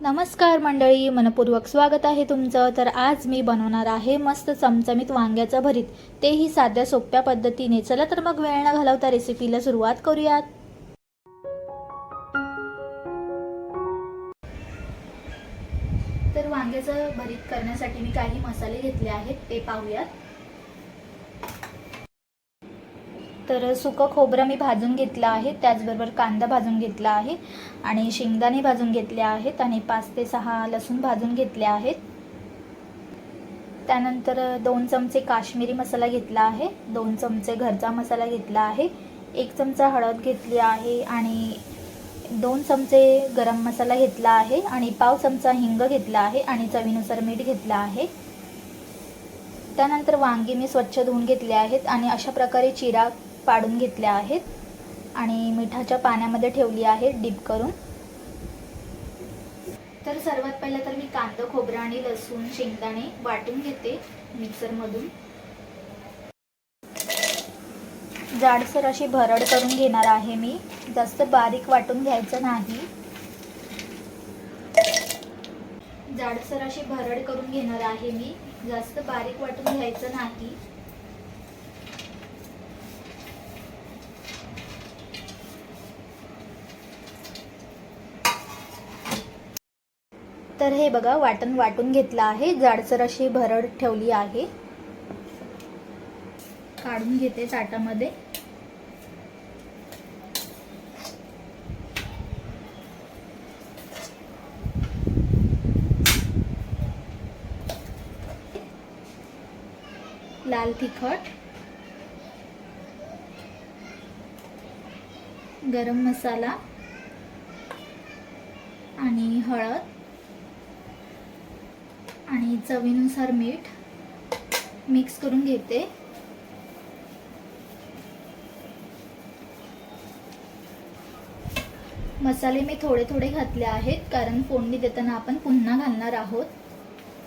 नमस्कार मंडळी मनपूर्वक स्वागत आहे तुमचं. तर आज मी बनवणार आहे मस्त चमचमीत वांग्याचं भरीत. तेही साध्या सोप्या पद्धतीने. चला तर मग वेळ न घालवता रेसिपीला सुरुवात करूयात. तर वांग्याचं भरीत करण्यासाठी मी काही मसाले घेतले आहेत ते पाहूयात. तर सुकं खोबरं मी भाजून घेतलं आहे. त्याचबरोबर कांदा भाजून घेतला आहे आणि शेंगदाणे भाजून घेतले आहेत आणि पाच ते सहा लसूण भाजून घेतले आहेत. त्यानंतर दोन चमचे काश्मीरी मसाला घेतला आहे. दोन चमचे घरचा मसाला घेतला आहे. एक चमचा हळद घेतली आहे आणि दोन चमचे गरम मसाला घेतला आहे आणि पाव चमचा हिंग घेतला आहे आणि चवीनुसार मीठ घेतलं आहे. त्यानंतर वांगी मी स्वच्छ धुवून घेतले आहेत आणि अशा प्रकारे चिरा पाडून घेतल्या आहेत आणि मिठाच्या पाण्यामध्ये ठेवली आहे डीप करून. तर सर्वात पहिलं तर मी कांदा खोबरं आणि लसूण शेंगदाणे वाटून घेते मिक्सरमधून. जाडसर अशी भरड करून घेणार आहे मी. जास्त बारीक वाटून घ्यायचं नाही. जाडसर अशी भरड करून घेणार आहे मी. जास्त बारीक वाटून घ्यायचं नाही. तर हे बघा वाटण वाटून घेतलं आहे. जाडसर अशी भरड ठेवली आहे. काढून घेते ताटामध्ये. लाल तिखट. गरम मसाला. आणि हळद. आणि चवीनुसार मीठ मिक्स करून घेते. मसाले मी थोडे थोडे घातले आहेत कारण फोडणी देताना आपण पुन्हा घालणार आहोत.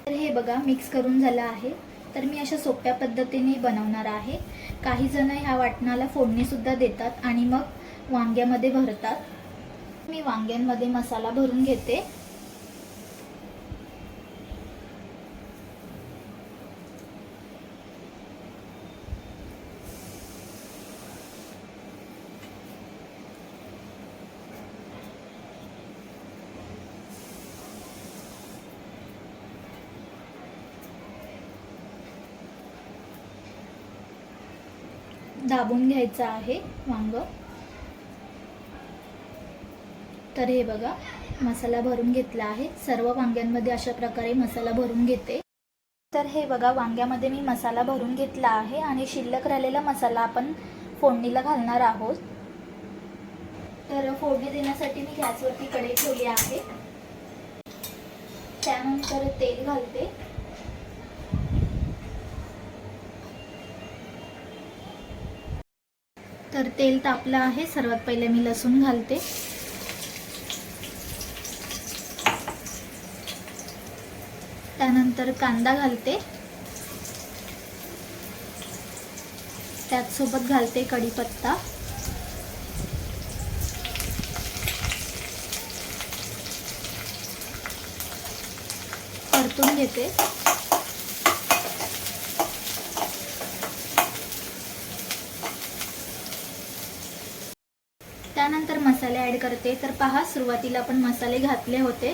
तर हे बघा मिक्स करून झालं आहे. तर मी अशा सोप्या पद्धतीने बनवणार आहे. काही जण ह्या वाटणाला फोडणीसुद्धा देतात आणि मग वांग्यामध्ये भरतात. मी वांग्यांमध्ये मसाला भरून घेते. दाबून घ्यायचं आहे वांग. तर हे बघा मसाला भरून घेतला आहे. सर्व वांग्यांमध्ये अशा प्रकारे मसाला भरून घेते. तर हे बघा वांग्यामध्ये मी मसाला भरून घेतला आहे आणि शिल्लक राहिलेला मसाला आपण फोडणीला घालणार आहोत. तर फोडणी देण्यासाठी मी गॅसवरती कडे ठेवली आहे. त्यानंतर तेल घालते. तर तेल तापलं आहे. सर्वात पहिले मी लसूण घालते. त्यानंतर कांदा घालते. त्याचसोबत घालते कढीपत्ता. परतून घेते त्यानंतर मसाले ॲड करते. तर पहा सुरुवातीला आपण मसाले घातले होते.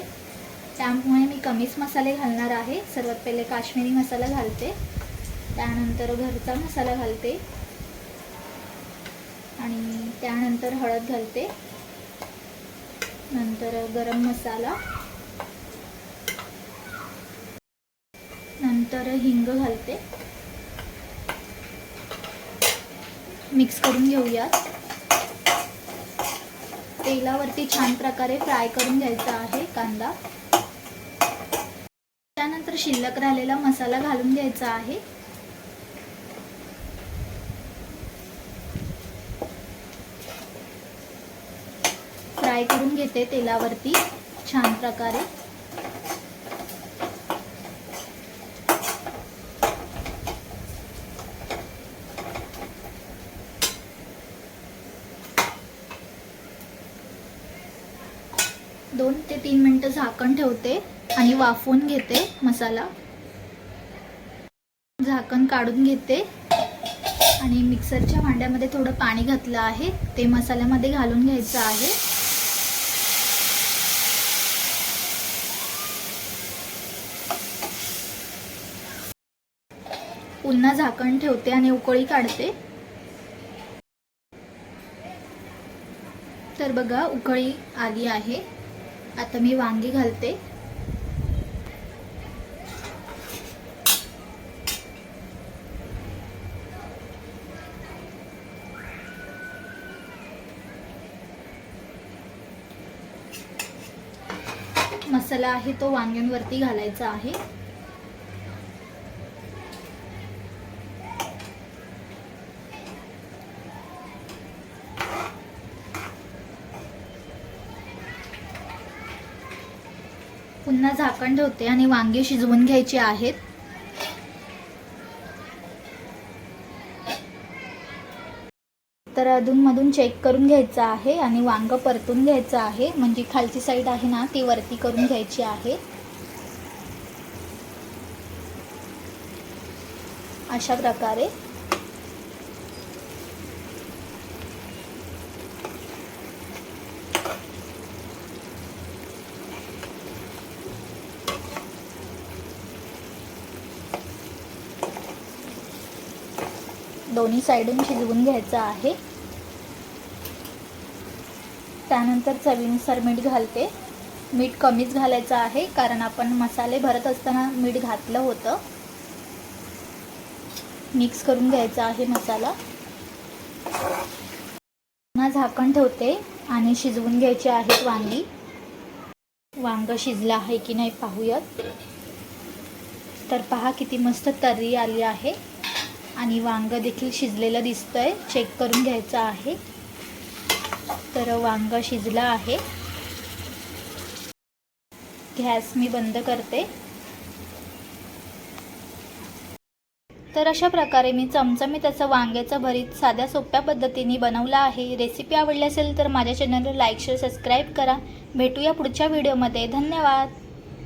त्यामुळे मी कमीच मसाले घालणार आहे. सर्वात पहिले काश्मीरी मसाला घालते. त्यानंतर घरचा मसाला घालते. आणि त्यानंतर हळद घालते. नंतर गरम मसाला. नंतर हिंग घालते. मिक्स करून घेऊयात. तेलावरती छान प्रकारे फ्राय करून घ्यायचा आहे कांदा. त्यानंतर शिल्लक राहिलेला मसाला घालून घ्यायचा आहे. फ्राय करून घेते तेलावरती छान प्रकारे. दोन ते तीन मिनटं झाकण ठेवते आणि वाफवून घेते मसाला. झाकण काढून घेते. आणि मिक्सरच्या भांड्यामध्ये थोडं पाणी घातलं आहे. ते मसाल्यामध्ये घालून घ्यायचं आहे. पुन्हा झाकण ठेवते आणि उकळी काढते. तर बघा उकळी आली आहे. आता मी वांगी घालते. मसाला आहे तो वांग्यांवरती घालायचा आहे. पुन्हा झाकण ठेवते आणि वांगे शिजवून घ्यायचे आहेत. तर अधूनमधून चेक करून घ्यायचं आहे आणि वांग परतून घ्यायचं आहे. म्हणजे खालची साईड आहे ना ती वरती करून घ्यायची आहे. अशा प्रकारे. दोन्ही साईडून शिजवून घ्यायचं आहे. त्यानंतर चवीनुसार मीठ घालते. मीठ कमीच घालायचं आहे कारण आपण मसाले भरत असताना मीठ घातलं होतं. मिक्स करून घ्यायचा आहे मसाला. पुन्हा झाकण ठेवते आणि शिजवून घ्यायचे आहेत वांगी. वांग शिजलं आहे की नाही पाहूयात. तर पहा किती मस्त तर्री आली आहे. आणि वांग देखील शिजलेलं दिसतंय. चेक करून घ्यायचं आहे. तर वांग शिजलं आहे. गॅस मी बंद करते. तर अशा प्रकारे मी चमचमीत असं वांग्याचं भरीत साध्या सोप्या पद्धतीने बनवलं आहे. रेसिपी आवडली असेल तर माझ्या चॅनलला लाईक शेअर सबस्क्राईब करा. भेटूया पुढच्या व्हिडिओमध्ये धन्यवाद.